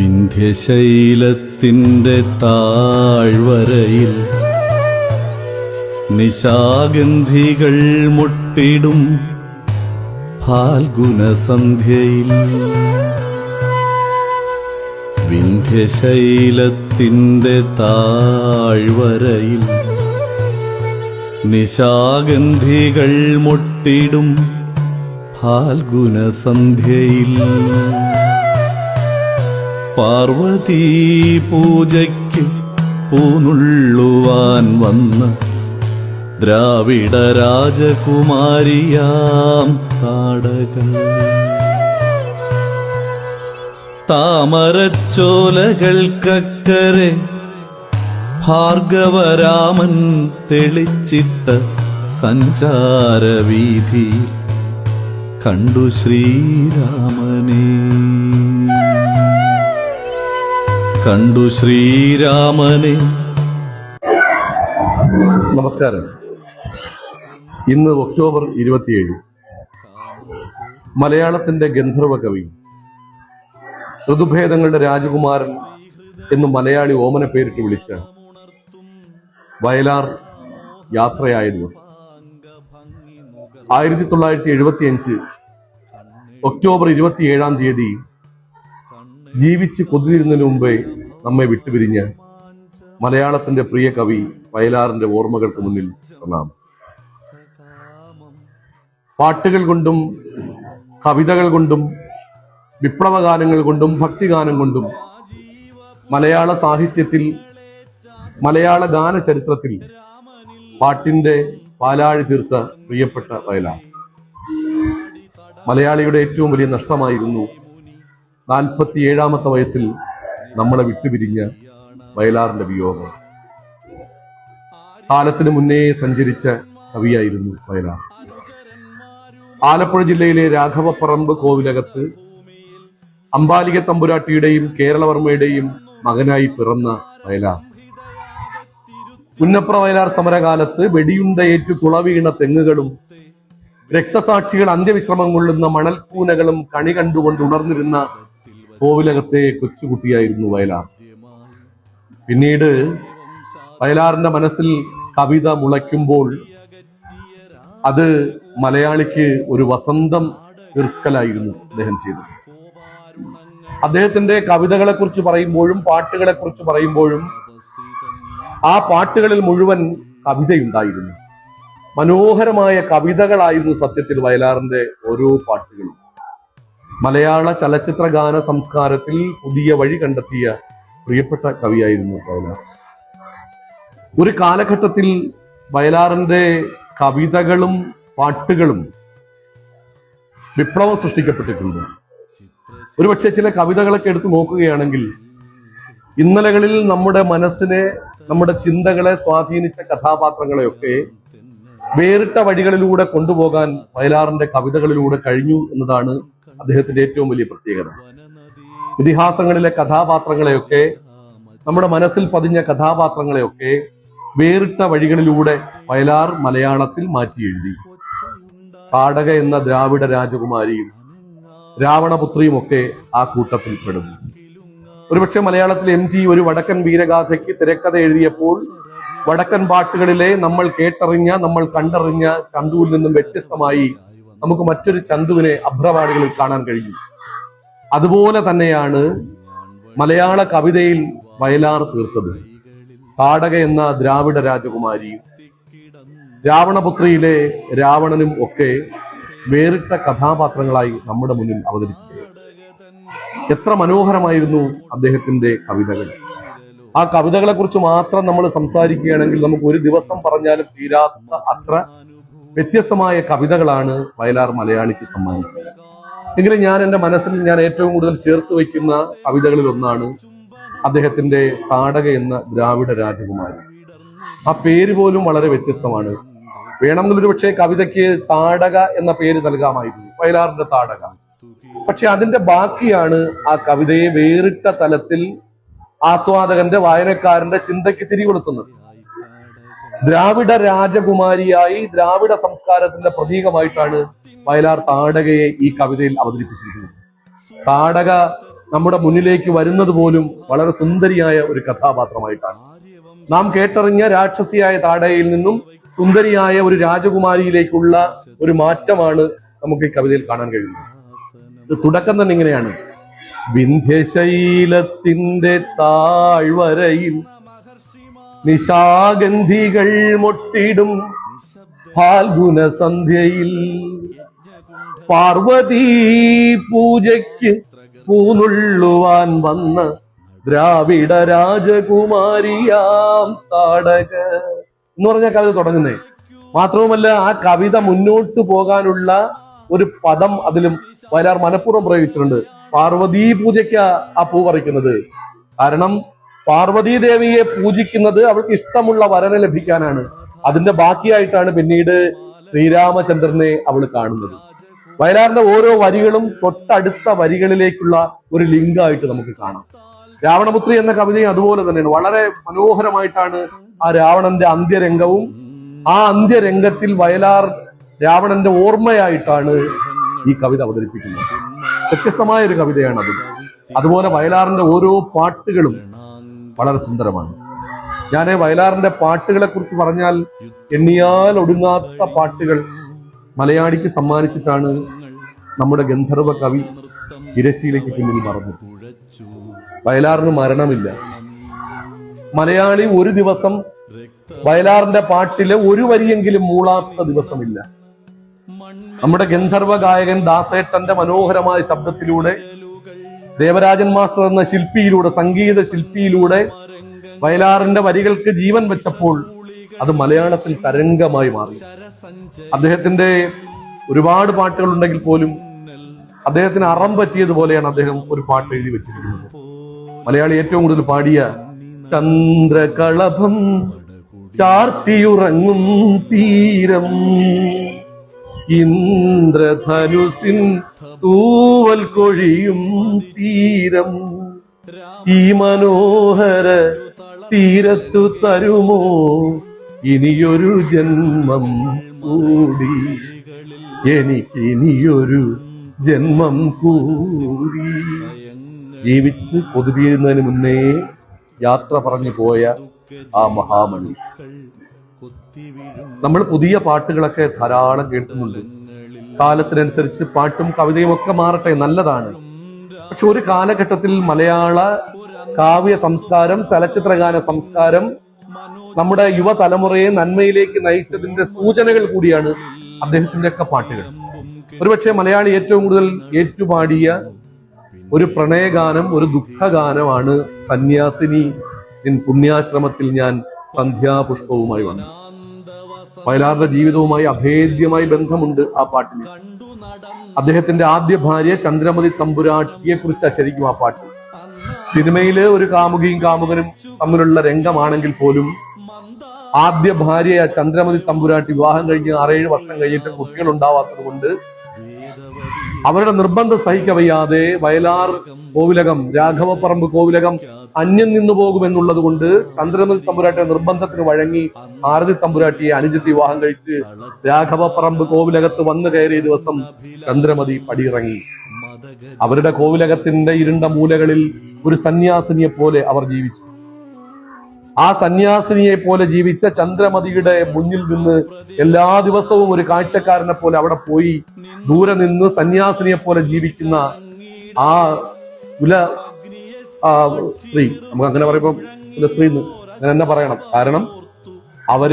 വിന്ധ്യശൈലത്തിന്റെ താഴ്വരയിൽ നിശാഗന്ധികൾ മുട്ടിടും ഫാൽഗുണസന്ധ്യയിൽ വിന്ധ്യശൈലത്തിന്റെ താഴ്വരയിൽ നിശാഗന്ധികൾ മുട്ടിടും ഫാൽഗുണസന്ധ്യയിൽ പാർവതീ പൂജയ്ക്ക് പൂനുള്ളുവാൻ വന്ന ദ്രാവിഡ രാജകുമാരിയാം താടക താമരച്ചോലകൾക്കക്കരെ ഭാർഗവരാമൻ തെളിച്ചിട്ട സഞ്ചാരവീതി കണ്ടു ശ്രീരാമനെ കണ്ടു ശ്രീരാമനെ. നമസ്കാരം. ഇന്ന് ഒക്ടോബർ ഇരുപത്തിയേഴ്. മലയാളത്തിന്റെ ഗന്ധർവ കവി ഋതുഭേദങ്ങളുടെ രാജകുമാരൻ എന്ന് മലയാളി ഓമന പേരിട്ട് വിളിച്ച വയലാർ യാത്രയായ ദിവസം. ആയിരത്തി തൊള്ളായിരത്തി എഴുപത്തി അഞ്ച് ഒക്ടോബർ ഇരുപത്തിയേഴാം തീയതി ജീവിച്ച് കൊതിരുന്നതിന് മുമ്പേ നമ്മെ വിട്ടുപിരിഞ്ഞ് മലയാളത്തിന്റെ പ്രിയ കവി വയലാറിന്റെ ഓർമ്മകൾക്ക് മുന്നിൽ പ്രണാമം പാട്ടുകൾ കൊണ്ടും കവിതകൾ കൊണ്ടും വിപ്ലവഗാനങ്ങൾ കൊണ്ടും ഭക്തിഗാനം കൊണ്ടും മലയാള സാഹിത്യത്തിൽ മലയാള ഗാന ചരിത്രത്തിൽ പാട്ടിന്റെ പാലാഴി തീർത്ത പ്രിയപ്പെട്ട വയലാർ. മലയാളിയുടെ ഏറ്റവും വലിയ നഷ്ടമായിരുന്നു നാൽപ്പത്തിയേഴാമത്തെ വയസ്സിൽ നമ്മളെ വിട്ടുപിരിഞ്ഞ വയലാറിന്റെ വിയോഗം. കാലത്തിന് മുന്നേ സഞ്ചരിച്ച കവിയായിരുന്നു വയലാർ. ആലപ്പുഴ ജില്ലയിലെ രാഘവപ്പറമ്പ് കോവിലകത്ത് അമ്പാലിക തമ്പുരാട്ടിയുടെയും കേരളവർമ്മയുടെയും മകനായി പിറന്ന വയലാർ. പുന്നപ്ര വയലാർ സമരകാലത്ത് വെടിയുണ്ടയേറ്റു കുളവീണ തെങ്ങുകളും രക്തസാക്ഷികൾ അന്ത്യവിശ്രമം കൊള്ളുന്ന മണൽക്കൂനകളും കണി കണ്ടുകൊണ്ട് ഉണർന്നിരുന്ന കോവിലകത്തെ കൊച്ചുകുട്ടിയായിരുന്നു വയലാർ. പിന്നീട് വയലാറിന്റെ മനസ്സിൽ കവിത മുളയ്ക്കുമ്പോൾ അത് മലയാളിക്ക് ഒരു വസന്തം തീർക്കലായിരുന്നു അദ്ദേഹം ചെയ്തത്. അദ്ദേഹത്തിന്റെ കവിതകളെ കുറിച്ച് പറയുമ്പോഴും പാട്ടുകളെ കുറിച്ച് പറയുമ്പോഴും ആ പാട്ടുകളിൽ മുഴുവൻ കവിതയുണ്ടായിരുന്നു. മനോഹരമായ കവിതകളായിരുന്നു സത്യത്തിൽ വയലാറിന്റെ ഓരോ പാട്ടുകളും. മലയാള ചലച്ചിത്ര ഗാന സംസ്കാരത്തിൽ പുതിയ വഴി കണ്ടെത്തിയ പ്രിയപ്പെട്ട കവിയായിരുന്നു വയലാർ ഒരു കാലഘട്ടത്തിൽ വയലാറിന്റെ കവിതകളും പാട്ടുകളും വിപ്ലവം സൃഷ്ടിക്കപ്പെട്ടിട്ടുണ്ട്. ഒരുപക്ഷെ ചില കവിതകളൊക്കെ എടുത്തു നോക്കുകയാണെങ്കിൽ ഇന്നലകളിൽ നമ്മുടെ മനസ്സിനെ നമ്മുടെ ചിന്തകളെ സ്വാധീനിച്ച കഥാപാത്രങ്ങളെയൊക്കെ വേറിട്ട വഴികളിലൂടെ കൊണ്ടുപോകാൻ വയലാറിന്റെ കവിതകളിലൂടെ കഴിഞ്ഞു എന്നതാണ് അദ്ദേഹത്തിന്റെ ഏറ്റവും വലിയ പ്രത്യേകത. ഇതിഹാസങ്ങളിലെ കഥാപാത്രങ്ങളെയൊക്കെ നമ്മുടെ മനസ്സിൽ പതിഞ്ഞ കഥാപാത്രങ്ങളെയൊക്കെ വേറിട്ട വഴികളിലൂടെ വയലാർ മലയാളത്തിൽ മാറ്റി എഴുതി. പാടക എന്ന ദ്രാവിഡ രാജകുമാരിയും രാവണപുത്രിയും ഒക്കെ ആ കൂട്ടത്തിൽ പെടുന്നു. ഒരുപക്ഷെ മലയാളത്തിൽ എം ജി ഒരു വടക്കൻ വീരഗാഥയ്ക്ക് തിരക്കഥ എഴുതിയപ്പോൾ വടക്കൻ പാട്ടുകളിലെ നമ്മൾ കേട്ടറിഞ്ഞ നമ്മൾ കണ്ടറിഞ്ഞ ചന്തുവിൽ നിന്നും വ്യത്യസ്തമായി നമുക്ക് മറ്റൊരു ചന്തുവിനെ അഭ്രവാടികളിൽ കാണാൻ കഴിയും. അതുപോലെ തന്നെയാണ് മലയാള കവിതയിൽ വയലാർ തീർത്തത്. കാടക എന്ന ദ്രാവിഡ രാജകുമാരി. രാവണപുത്രിയിലെ രാവണനും ഒക്കെ വേറിട്ട കഥാപാത്രങ്ങളായി നമ്മുടെ മുന്നിൽ അവതരിപ്പിക്കുന്നത് എത്ര മനോഹരമായിരുന്നു അദ്ദേഹത്തിന്റെ കവിതകൾ. ആ കവിതകളെ കുറിച്ച് മാത്രം നമ്മൾ സംസാരിക്കുകയാണെങ്കിൽ നമുക്ക് ഒരു ദിവസം പറഞ്ഞാലും തീരാത്ത അത്ര വ്യത്യസ്തമായ കവിതകളാണ് വയലാർ മലയാളിക്ക് സമ്മാനിച്ചത് എങ്കിലും ഞാൻ എന്റെ മനസ്സിൽ ഞാൻ ഏറ്റവും കൂടുതൽ ചേർത്ത് വയ്ക്കുന്ന കവിതകളിൽ ഒന്നാണ് അദ്ദേഹത്തിന്റെ താടക എന്ന ദ്രാവിഡ രാജകുമാരി. ആ പേര് പോലും വളരെ വ്യത്യസ്തമാണ്. വേണമെങ്കിൽ ഒരു പക്ഷേ കവിതയ്ക്ക് താടക എന്ന പേര് നൽകാമായിരുന്നു വയലാറിന്റെ താടക പക്ഷെ അതിന്റെ ബാക്കിയാണ് ആ കവിതയെ വേറിട്ട തലത്തിൽ ആസ്വാദകന്റെ വായനക്കാരന്റെ ചിന്തയ്ക്ക് തിരികൊളുത്തുന്നത്. ദ്രാവിഡ രാജകുമാരിയായി ദ്രാവിഡ സംസ്കാരത്തിന്റെ പ്രതീകമായിട്ടാണ് വയലാർ താടകയെ ഈ കവിതയിൽ അവതരിപ്പിച്ചിരിക്കുന്നത്. താടക നമ്മുടെ മുന്നിലേക്ക് വരുന്നത് പോലും വളരെ സുന്ദരിയായ ഒരു കഥാപാത്രമായിട്ടാണ്. നാം കേട്ടറിഞ്ഞ രാക്ഷസിയായ താടകയിൽ നിന്നും സുന്ദരിയായ ഒരു രാജകുമാരിയിലേക്കുള്ള ഒരു മാറ്റമാണ് നമുക്ക് ഈ കവിതയിൽ കാണാൻ കഴിയുന്നത്. തുടക്കം തന്നെ ഇങ്ങനെയാണ്. വിന്ധ്യശൈലത്തിന്റെ താഴ്വരയിൽ നിശാഗന്ധികൾ മൊട്ടിടും ഫാൽഗുന സന്ധ്യയിൽ പാർവതി പൂജയ്ക്ക് പൂനുള്ളുവാൻ വന്ന ദ്രാവിഡ രാജകുമാരിയാം താടക. എന്ന് പറഞ്ഞ കവിത തുടങ്ങുന്നേ. മാത്രവുമല്ല ആ കവിത മുന്നോട്ട് പോകാനുള്ള ഒരു പദം അതിലും വയലാർ മനഃപൂർവം പ്രയോഗിച്ചിട്ടുണ്ട്. പാർവതീ പൂജയ്ക്ക് ആ പൂ പറിക്കുന്നത്. കാരണം പാർവതീ ദേവിയെ പൂജിക്കുന്നത് അവൾക്ക് ഇഷ്ടമുള്ള വരനെ ലഭിക്കാനാണ്. അതിന്റെ ബാക്കിയായിട്ടാണ് പിന്നീട് ശ്രീരാമചന്ദ്രനെ അവൾ കാണുന്നത്. വയലാറിന്റെ ഓരോ വരികളും തൊട്ടടുത്ത വരികളിലേക്കുള്ള ഒരു ലിങ്കായിട്ട് നമുക്ക് കാണാം. രാവണപുത്രി എന്ന കവിതയും അതുപോലെ തന്നെയാണ്. വളരെ മനോഹരമായിട്ടാണ് ആ രാവണന്റെ അന്ത്യരംഗവും ആ അന്ത്യരംഗത്തിൽ വയലാർ രാവണന്റെ ഓർമ്മയായിട്ടാണ് ഈ കവിത അവതരിപ്പിക്കുന്നത്. വ്യത്യസ്തമായ ഒരു കവിതയാണ് അത് അതുപോലെ വയലാറിന്റെ ഓരോ പാട്ടുകളും വളരെ സുന്ദരമാണ്. ഞാൻ വയലാറിന്റെ പാട്ടുകളെ കുറിച്ച് പറഞ്ഞാൽ എണ്ണിയാൽ ഒടുങ്ങാത്ത പാട്ടുകൾ മലയാളിക്ക് സമ്മാനിച്ചിട്ടാണ് നമ്മുടെ ഗന്ധർവ കവി തിരശ്ശീലയ്ക്ക് പിന്നിൽ മറന്നു വയലാറിന് മരണമില്ല. മലയാളി ഒരു ദിവസം വയലാറിന്റെ പാട്ടിൽ ഒരു വരിയെങ്കിലും മൂളാത്ത ദിവസമില്ല. നമ്മുടെ ഗന്ധർവ ഗായകൻ ദാസേട്ടന്റെ മനോഹരമായ ശബ്ദത്തിലൂടെ ദേവരാജൻ മാസ്റ്റർ എന്ന ശില്പിയിലൂടെ സംഗീത ശില്പിയിലൂടെ വയലാറിന്റെ വരികൾക്ക് ജീവൻ വെച്ചപ്പോൾ അത് മലയാളത്തിൽ തരംഗമായി മാറി. അദ്ദേഹത്തിന്റെ ഒരുപാട് പാട്ടുകൾ ഉണ്ടെങ്കിൽ പോലും അദ്ദേഹത്തിന് അറം പറ്റിയതുപോലെയാണ് അദ്ദേഹം ഒരു പാട്ട് എഴുതി വെച്ചിരിക്കുന്നത്. മലയാളി ഏറ്റവും കൂടുതൽ പാടിയ ചന്ദ്രകളഭം ചാർത്തിയുറങ്ങും തീരം. ഇന്ദ്രധനുസിൻ തൂവൽ കൊഴിയും തീരം. ഈ മനോഹര തീരത്തു തരുമോ? ഇനിയൊരു ജന്മം കൂടി. എനിക്കിനിയൊരു ജന്മം കൂടി. ജീവിച്ച് പൊതുതീരുന്നതിന് മുന്നേ യാത്ര പറഞ്ഞു പോയ ആ മഹാമണി. നമ്മൾ പുതിയ പാട്ടുകളൊക്കെ ധാരാളം കേൾക്കുന്നുണ്ട്. കാലത്തിനനുസരിച്ച് പാട്ടും കവിതയും ഒക്കെ മാറട്ടെ നല്ലതാണ്. പക്ഷെ ഒരു കാലഘട്ടത്തിൽ മലയാള കാവ്യ സംസ്കാരം ചലച്ചിത്രഗാന സംസ്കാരം നമ്മുടെ യുവതലമുറയെ നന്മയിലേക്ക് നയിച്ചതിന്റെ സൂചനകൾ കൂടിയാണ് അദ്ദേഹത്തിന്റെ ഒക്കെ പാട്ടുകൾ. ഒരുപക്ഷെ മലയാളി ഏറ്റവും കൂടുതൽ ഏറ്റുപാടിയ ഒരു പ്രണയഗാനം ഒരു ദുഃഖഗാനമാണ് സന്യാസിനി. പുണ്യാശ്രമത്തിൽ ഞാൻ സന്ധ്യാപുഷ്പവുമായി വന്നു. വയലാറിന്റെ ജീവിതവുമായി അഭേദ്യമായി ബന്ധമുണ്ട് ആ പാട്ടിന്. അദ്ദേഹത്തിന്റെ ആദ്യ ഭാര്യ ചന്ദ്രമതി തമ്പുരാട്ടിയെ കുറിച്ചാണ് ശരിക്കും ആ പാട്ട്. സിനിമയിൽ ഒരു കാമുകിയും കാമുകനും തമ്മിലുള്ള രംഗമാണെങ്കിൽ പോലും ആദ്യ ഭാര്യ ചന്ദ്രമതി തമ്പുരാട്ടി വിവാഹം കഴിഞ്ഞ് ആറേഴ് വർഷം കഴിഞ്ഞിട്ട് കുട്ടികൾ ഉണ്ടാവാത്തത് കൊണ്ട് അവരുടെ നിർബന്ധം സഹിക്കവയ്യാതെ വയലാർ കോവിലകം രാഘവപ്പറമ്പ് കോവിലകം അന്യം നിന്നു പോകുമെന്നുള്ളത് കൊണ്ട് ചന്ദ്രമതി തമ്പുരാട്ടിയുടെ നിർബന്ധത്തിന് വഴങ്ങി ആരതി തമ്പുരാട്ടിയെ അനുജത്തി വിവാഹം കഴിച്ച് രാഘവപ്പറമ്പ് കോവിലകത്ത് വന്നു കയറിയ ദിവസം ചന്ദ്രമതി പടിയിറങ്ങി. അവരുടെ കോവിലകത്തിന്റെ ഇരുണ്ട മൂലകളിൽ ഒരു സന്യാസിനിയെ പോലെ അവർ ജീവിച്ചു. ആ സന്യാസിനിയെ പോലെ ജീവിച്ച ചന്ദ്രമതിയുടെ മുന്നിൽ നിന്ന് എല്ലാ ദിവസവും ഒരു കാഴ്ചക്കാരനെ പോലെ അവിടെ പോയി ദൂരെ നിന്ന് സന്യാസിനിയെ പോലെ ജീവിക്കുന്ന ആ കുല സ്ത്രീ. നമുക്ക് അങ്ങനെ പറയുമ്പോൾ സ്ത്രീ എന്ന് ഞാൻ തന്നെ പറയണം? കാരണം അവർ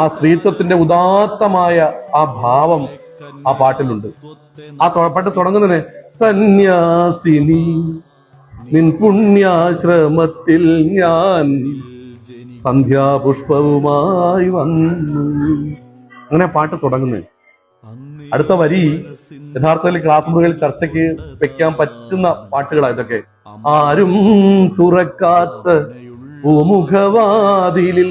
ആ സ്ത്രീത്വത്തിന്റെ ഉദാത്തമായ ആ ഭാവം ആ പാട്ടിലുണ്ട്. ആ പാട്ട് തുടങ്ങുന്നതിന് സന്യാസിനി നിൻ പുണ്യാശ്രമത്തിൽ ഞാൻ സന്ധ്യാപുഷ്പവുമായി വന്നു. അങ്ങനെ പാട്ട് തുടങ്ങുന്നത് അടുത്ത വരി യഥാർത്ഥത്തിൽ ക്ലാസ് മുറികളിൽ ചർച്ചയ്ക്ക് വെക്കാൻ പറ്റുന്ന പാട്ടുകളാണ് ഇതൊക്കെ. ആരും തുറക്കാത്ത ഭൂമുഖവാതിലിൽ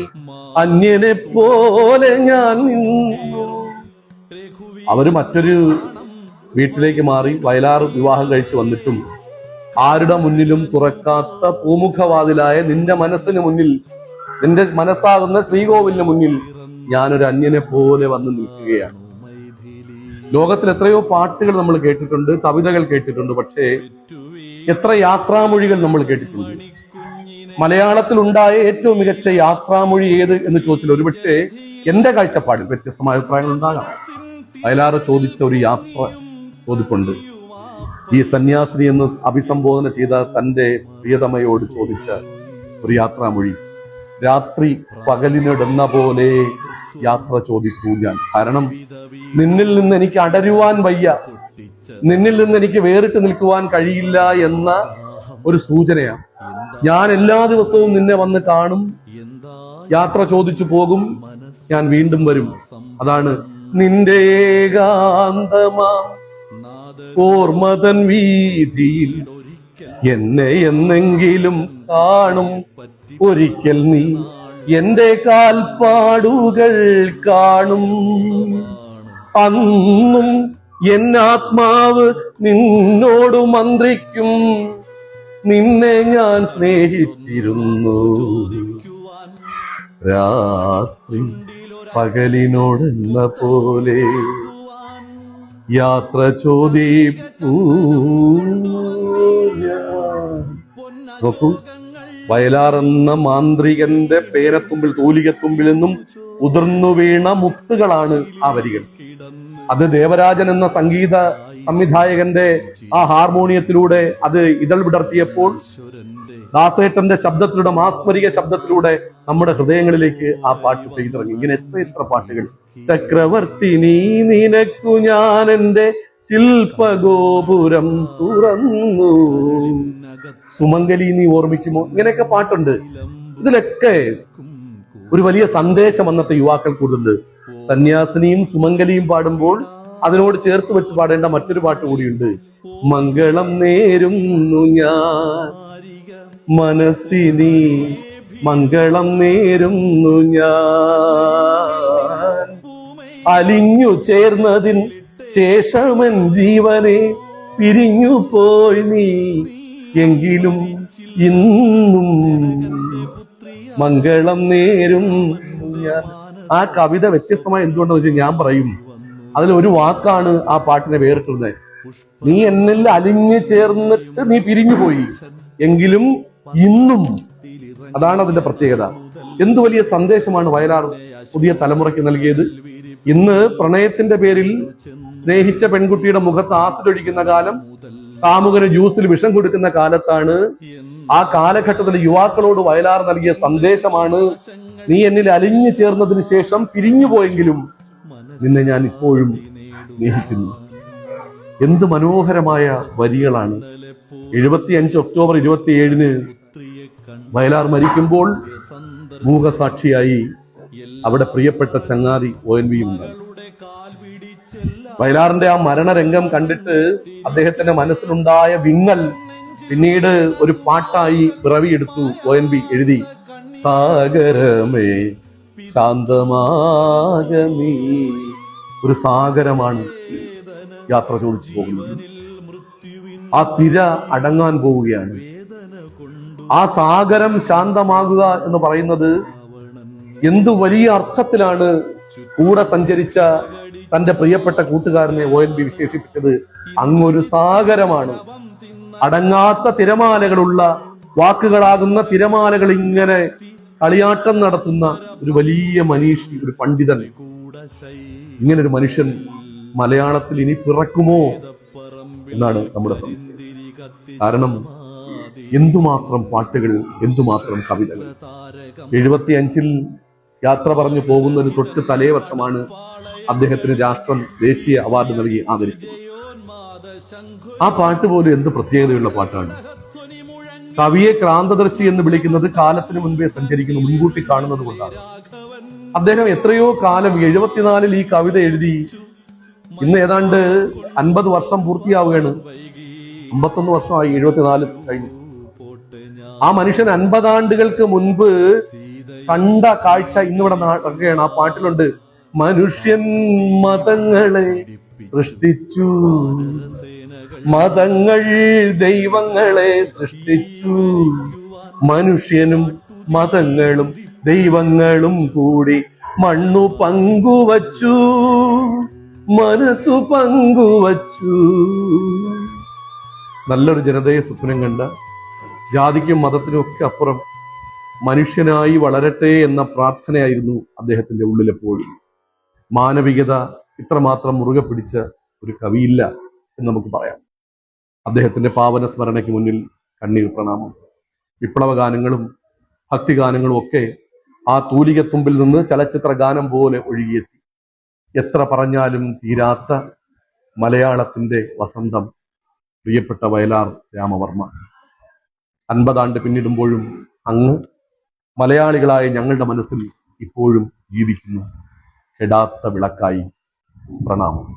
അന്യനെ പോലെ ഞാൻ നിന്നു. അവർ മറ്റൊരു വീട്ടിലേക്ക് മാറി വയലാർ വിവാഹം കഴിച്ചു വന്നിട്ടും ആരുടെ മുന്നിലും തുറക്കാത്ത പൂമുഖവാതിലായ നിന്റെ മനസ്സിന് മുന്നിൽ നിന്റെ മനസ്സാകുന്ന ശ്രീകോവിലിന് മുന്നിൽ ഞാനൊരു അന്യനെ പോലെ വന്ന് നിൽക്കുകയാണ്. ലോകത്തിൽ എത്രയോ പാട്ടുകൾ നമ്മൾ കേട്ടിട്ടുണ്ട് കവിതകൾ കേട്ടിട്ടുണ്ട് പക്ഷേ എത്ര യാത്രാമൊഴികൾ നമ്മൾ കേട്ടിട്ടുണ്ട്? മലയാളത്തിൽ ഉണ്ടായ ഏറ്റവും മികച്ച യാത്രാമൊഴി ഏത് എന്ന് ചോദിച്ചാൽ ഒരുപക്ഷെ എന്റെ കാഴ്ചപ്പാടിൽ വ്യത്യസ്തമായ അഭിപ്രായങ്ങൾ ഉണ്ടാകാം. വയലാറ് ചോദിച്ച ഒരു യാത്ര ചോദിപ്പുണ്ട്. ഈ സന്യാസിനി എന്ന് അഭിസംബോധന ചെയ്ത തന്റെ പ്രിയതമയോട് ചോദിച്ച ഒരു യാത്രാമൊഴി രാത്രി പകലിനിടുന്ന പോലെ യാത്ര ചോദിക്കൂ ഞാൻ കാരണം നിന്നിൽ നിന്ന് എനിക്ക് അടരുവാൻ വയ്യ. നിന്നിൽ നിന്ന് എനിക്ക് വേറിട്ട് നിൽക്കുവാൻ കഴിയില്ല എന്ന ഒരു സൂചനയാണ്. ഞാൻ എല്ലാ ദിവസവും നിന്നെ വന്ന് കാണും. യാത്ര ചോദിച്ചു പോകും. ഞാൻ വീണ്ടും വരും. അതാണ് നിന്റെ ഓർമ്മതൻ വീതിയിൽ എന്നെ എന്നെങ്കിലും കാണും. ഒരിക്കൽ നീ എന്റെ കാൽപ്പാടുകൾ കാണും. അന്നും എന്നാത്മാവ് നിന്നോട് മന്ത്രിക്കും. നിന്നെ ഞാൻ സ്നേഹിച്ചിരുന്നു. രാത്രി പകലിനോടെന്ന പോലെ യാത്ര ചോദിപ്പൂ. ഞാൻ. നോക്കൂ വയലാറെന്ന മാന്ത്രികന്റെ പേരത്തുമ്പിൽ തൂലികത്തുമ്പിൽ നിന്നും ഉതിർന്നു വീണ മുത്തുകളാണ് ആ വരികൾ. അത് ദേവരാജൻ എന്ന സംഗീത സംവിധായകന്റെ ആ ഹാർമോണിയത്തിലൂടെ അത് ഇതൾ വിടർത്തിയപ്പോൾ ദാസേട്ടന്റെ ശബ്ദത്തിലൂടെ മാസ്മരിക ശബ്ദത്തിലൂടെ നമ്മുടെ ഹൃദയങ്ങളിലേക്ക് ആ പാട്ട് പെയ്തിറങ്ങി. ഇങ്ങനെ എത്ര എത്ര പാട്ടുകൾ. ചക്രവർത്തി നീ നിനക്കു ഞാൻ എന്റെ ശില്പഗോപുരം തുറന്നു. സുമംഗലി നീ ഓർമ്മിക്കുമോ? ഇങ്ങനെയൊക്കെ പാട്ടുണ്ട്. ഇതിലൊക്കെ ഒരു വലിയ സന്ദേശം അന്നത്തെ യുവാക്കൾ സന്യാസിനിയും സുമംഗലിയും പാടുമ്പോൾ അതിനോട് ചേർത്ത് വെച്ച് പാടേണ്ട മറ്റൊരു പാട്ട് കൂടിയുണ്ട്. മംഗളം നേരുന്നു ഞാൻ മനസ്സിനി മംഗളം നേരുന്നു ഞാൻ. അലിഞ്ഞു ചേർന്നതിൻ ശേഷമൻ ജീവനെ പിരിഞ്ഞു പോയി നീ. എങ്കിലും ഇന്നും മംഗളം നേരും. ആ കവിത വ്യത്യസ്തമായി എന്തുകൊണ്ടെന്ന് വെച്ചാൽ ഞാൻ പറയും. അതിൽ ഒരു വാക്കാണ് ആ പാട്ടിനെ വേറിട്ടുള്ളത് നീ എന്നിൽ അലിഞ്ഞു ചേർന്നിട്ട് നീ പിരിഞ്ഞു പോയി. എങ്കിലും ഇന്നും അതാണ് അതിന്റെ പ്രത്യേകത. എന്ത് വലിയ സന്ദേശമാണ് വയലാർ പുതിയ തലമുറയ്ക്ക് നൽകിയത്. ഇന്ന് പ്രണയത്തിന്റെ പേരിൽ സ്നേഹിച്ച പെൺകുട്ടിയുടെ മുഖത്ത് ആസിഡ് ഒഴിക്കുന്ന കാലം കാമുകന് ജ്യൂസിൽ വിഷം കൊടുക്കുന്ന കാലത്താണ്. ആ കാലഘട്ടത്തിൽ യുവാക്കളോട് വയലാർ നൽകിയ സന്ദേശമാണ് നീ എന്നിൽ അലിഞ്ഞു ചേർന്നതിന് ശേഷം പിരിഞ്ഞുപോയെങ്കിലും നിന്നെ ഞാൻ ഇപ്പോഴും സ്നേഹിക്കുന്നു. എന്ത് മനോഹരമായ വരികളാണ്. എഴുപത്തി അഞ്ച് ഒക്ടോബർ ഇരുപത്തി ഏഴിന് വയലാർ മരിക്കുമ്പോൾ മൂകസാക്ഷിയായി അവിടെ പ്രിയപ്പെട്ട ചങ്ങാതി ഒ എൻ വിയും ഉണ്ടായി വയലാറിന്റെ ആ മരണരംഗം കണ്ടിട്ട് അദ്ദേഹത്തിന്റെ മനസ്സിലുണ്ടായ വിങ്ങൽ പിന്നീട് ഒരു പാട്ടായി പിറവിയെടുത്തു ഒ എൻ ബി എഴുതി. സാഗരമേ ശാന്തമാകമേ. ഒരു സാഗരമാണ് യാത്ര ചോദിച്ചു പോകുന്നത്. ആ തിര അടങ്ങാൻ പോവുകയാണ്. ആ സാഗരം ശാന്തമാകുക എന്ന് പറയുന്നത് എന്തു വലിയ അർത്ഥത്തിലാണ് കൂടെ സഞ്ചരിച്ച തന്റെ പ്രിയപ്പെട്ട കൂട്ടുകാരനെ ഒ എൻ ബി വിശേഷിപ്പിച്ചത് അങ്ങൊരു സാഗരമാണ്. അടങ്ങാത്ത തിരമാലകളുള്ള വാക്കുകളാകുന്ന തിരമാലകൾ ഇങ്ങനെ കളിയാട്ടം നടത്തുന്ന ഒരു വലിയ മനീഷി ഒരു പണ്ഡിതൻ. ഇങ്ങനെ ഒരു മനുഷ്യൻ മലയാളത്തിൽ ഇനി പിറക്കുമോ എന്നാണ് നമ്മുടെ സംശയം. കാരണം എന്തുമാത്രം പാട്ടുകൾ എന്തുമാത്രം കവിതകൾ. എഴുപത്തി അഞ്ചിൽ യാത്ര പറഞ്ഞു പോകുന്നതിന് തൊട്ട് തലേ വർഷമാണ് അദ്ദേഹത്തിന് രാഷ്ട്രം ദേശീയ അവാർഡ് നൽകി ആദരിച്ചു. ആ പാട്ട് പോലും എന്ത് പ്രത്യേകതയുള്ള പാട്ടാണ്. കവിയെ ക്രാന്തദർശി എന്ന് വിളിക്കുന്നത് കാലത്തിന് മുൻപേ സഞ്ചരിക്കുന്നു മുൻകൂട്ടി കാണുന്നത് കൊണ്ടാണ്. അദ്ദേഹം എത്രയോ കാലം എഴുപത്തിനാലിൽ ഈ കവിത എഴുതി. ഇന്ന് ഏതാണ്ട് അൻപത് വർഷം പൂർത്തിയാവുകയാണ്. അമ്പത്തൊന്ന് വർഷമായി എഴുപത്തിനാല് കഴിഞ്ഞു. ആ മനുഷ്യൻ അൻപതാണ്ടുകൾക്ക് മുൻപ് കണ്ട കാഴ്ച ഇന്നിവിടെ നടക്കുകയാണ്. ആ പാട്ടിലുണ്ട്. മനുഷ്യൻ മതങ്ങളെ സൃഷ്ടിച്ചു. മതങ്ങൾ ദൈവങ്ങളെ സൃഷ്ടിച്ചു. മനുഷ്യനും മതങ്ങളും ദൈവങ്ങളും കൂടി മണ്ണു പങ്കുവച്ചു. മനസ്സു പങ്കുവച്ചു. നല്ലൊരു ജനതയെ സ്വപ്നം കണ്ട ജാതിക്കും മതത്തിനും ഒക്കെ അപ്പുറം മനുഷ്യനായി വളരട്ടെ എന്ന പ്രാർത്ഥനയായിരുന്നു അദ്ദേഹത്തിന്റെ ഉള്ളിലെപ്പോഴും. മാനവികത ഇത്രമാത്രം മുറുകെ പിടിച്ച ഒരു കവിയില്ല എന്ന് നമുക്ക് പറയാം. അദ്ദേഹത്തിന്റെ പാവന സ്മരണയ്ക്ക് മുന്നിൽ കണ്ണീർ പ്രണാമം. വിപ്ലവ ഗാനങ്ങളും ഭക്തിഗാനങ്ങളും ഒക്കെ ആ തൂലികത്തുമ്പിൽ നിന്ന് ചലച്ചിത്ര ഗാനം പോലെ ഒഴുകിയെത്തി. എത്ര പറഞ്ഞാലും തീരാത്ത മലയാളത്തിന്റെ വസന്തം പ്രിയപ്പെട്ട വയലാർ രാമവർമ്മ. അൻപതാണ്ട് പിന്നിടുമ്പോഴും അങ്ങ് മലയാളികളായ ഞങ്ങളുടെ മനസ്സിൽ ഇപ്പോഴും ജീവിക്കുന്നു. കെടാത്ത വിളക്കായി പ്രണാമം.